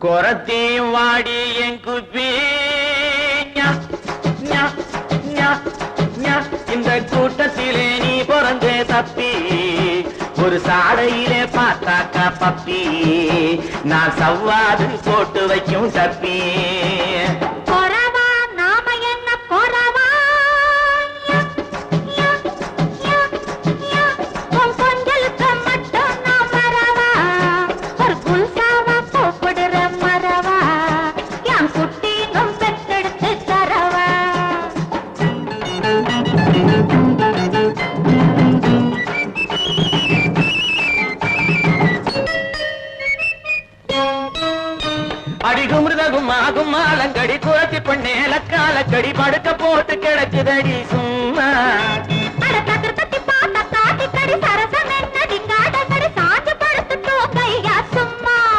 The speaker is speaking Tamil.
குரத்தையும் வாடி என் குப்பி. இந்த கூட்டத்திலே நீ பிறந்தே தப்பி. ஒரு சாடையிலே பார்த்தாக்கா பப்பி. நான் சவ்வாது போட்டு வைக்கும் தப்பி. அடிகுமிருதகும் ஆகும் ஆலங்கடி குரத்தி பண்ணே லக்காலக்கடி படுக்க போட்டு கிடைச்சதடி சும்.